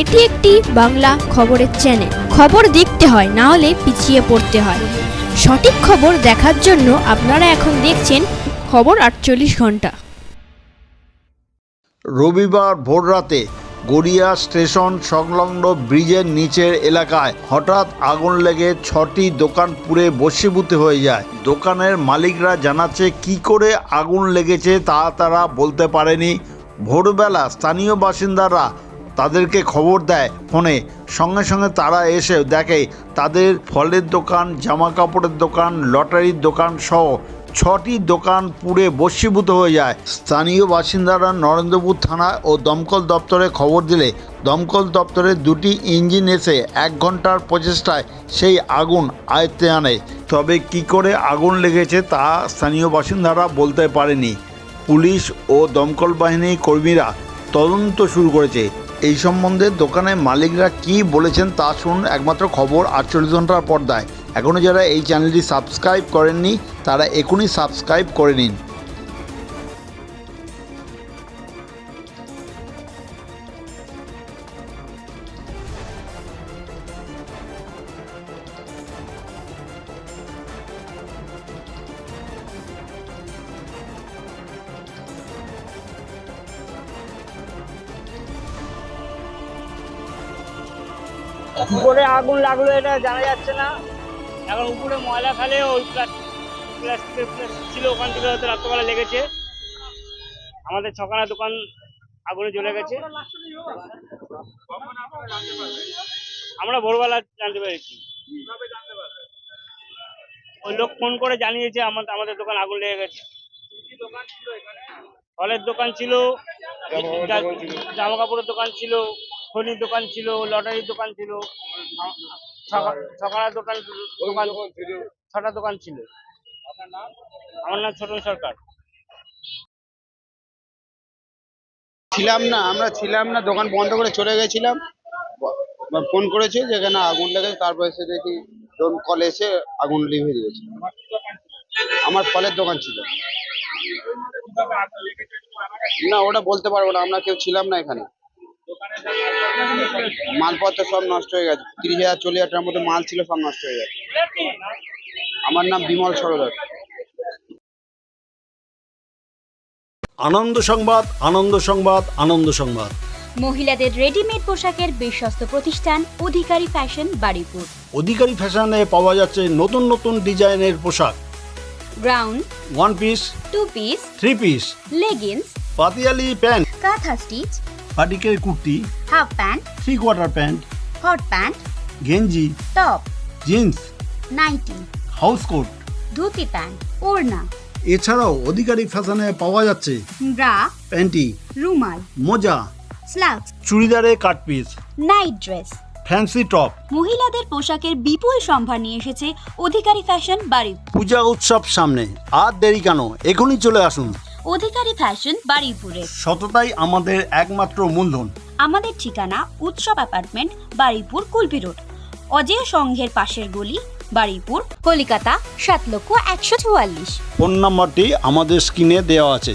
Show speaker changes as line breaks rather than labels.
এটি একটি বাংলা খবরের চ্যানেল খবর দেখতে হয়, না হলে পিছিয়ে পড়তে হয়। সঠিক খবর দেখার জন্য আপনারা এখন দেখছেন খবর আটচল্লিশ ঘণ্টা।
রবিবার ভোররাতে গড়িয়া স্টেশন সংলগ্ন ব্রিজের নিচের এলাকায় হঠাৎ আগুন লেগে ছটি দোকান পুড়ে বসীভূত হয়ে যায়। দোকানের মালিকরা জানাচ্ছে, কি করে আগুন লেগেছে তা তারা বলতে পারেনি। ভোরবেলা স্থানীয় বাসিন্দারা তাদেরকে খবর দেয় ফোনে। সঙ্গে সঙ্গে তারা এসে দেখে তাদের ফলের দোকান, জামা কাপড়ের দোকান, লটারির দোকান সহ ছটি দোকান পুড়ে বশীভূত হয়ে যায়। স্থানীয় বাসিন্দারা নরেন্দ্রপুর থানা ও দমকল দপ্তরে খবর দিলে, দমকল দপ্তরের দুটি ইঞ্জিন এসে এক ঘণ্টার প্রচেষ্টায় সেই আগুন আয়ত্তে আনে। তবে কি করে আগুন লেগেছে তা স্থানীয় বাসিন্দারা বলতে পারেনি। পুলিশ ও দমকল বাহিনীর কর্মীরা তদন্ত শুরু করেছে। এই সম্বন্ধে দোকানের মালিকরা কি বলেছেন তা শুনুন। একমাত্র খবর আটচল্লিশ ঘণ্টার পর্দায়। এখনও যারা এই চ্যানেলটি সাবস্ক্রাইব করেননি, তারা এখনই সাবস্ক্রাইব করে নিন।
করে আগুন লাগল এটা জানা যাচ্ছে না। এখন উপরে ময়লা ফেলে ওই প্লাস্টিক ছিল ওখান থেকে হয়তো রাত্রবেলা লেগেছে। আমাদের ছখানা দোকান আগুনে জ্বলে গেছে। আমরা ভোরবেলা জানতে পেরেছি। ওই লোক ফোন করে জানিয়েছে আমাদের আমাদের দোকান আগুন লেগে গেছে। ফলের দোকান ছিল জামা কাপড়ের দোকান ছিল। খনির দোকান ছিল লটারির দোকান ছিল ছখানা দোকান দোকান ছটা দোকান ছিল। আমার নাম ছোটন সরকার।
ছিলাম না আমরা ছিলাম না দোকান বন্ধ করে চলে গেছিলাম। ফোন করেছে যেখানে আগুন লেগেছে? তারপরে এসে দেখি দমকল এসে আগুন লিভে দিয়েছে আমার ফলের দোকান ছিল। না ওটা বলতে পারব না আমরা কেউ ছিলাম না এখানে। মালপত্র সব নষ্ট হয়ে গেছে। তিরিশ হাজার চল্লিশ হাজার টাকার মতো মাল ছিল সব নষ্ট হয়ে গেছে। আমার নাম বিমল সরদার।
আনন্দ সংবাদ আনন্দ সংবাদ আনন্দ সংবাদ।
মহিলাদের রেডিমেড পোশাকের বিশ্বস্ত প্রতিষ্ঠান অধিকারী ফ্যাশন বাড়িপুর
অধিকারী ফ্যাশনে পাওয়া যাচ্ছে নতুন নতুন ডিজাইনের পোশাক।
Ground
one piece
two piece
three piece
leggings
পাতিয়ালি pant.
Kantha stitch
পাটিকের kurti
half pant
three quarter pant
hot pant
গেঞ্জি
top
jeans
nightie
house coat.
Dhoti pant ওড়না
এছাড়াও অধিকারী ফ্যাশনে পাওয়া যাচ্ছে
ব্রা
প্যান্টি
রুমাল
মোজা
slacks
চুড়িদারে cut piece
night dress
fancy top.
মহিলাদের পোশাকের বিপুল সম্ভার নিয়ে এসেছে অধিকারী ফ্যাশন বাড়িপুর
পূজা উৎসব সামনে আর দেরি কেন? এখনই চলে আসুন।
অধিকারী ফ্যাশন বাড়িপুরে।
সততাই আমাদের একমাত্র মূলধন।
আমাদের ঠিকানা উৎসব অ্যাপার্টমেন্ট বাড়িপুর কুলপি রোড। অজয় সংঘের পাশের গলি বাড়িপুর কলিকাতা সাত লক্ষ একশো চুয়াল্লিশ।
ফোন নম্বরটি আমাদের স্ক্রিনে দেওয়া আছে।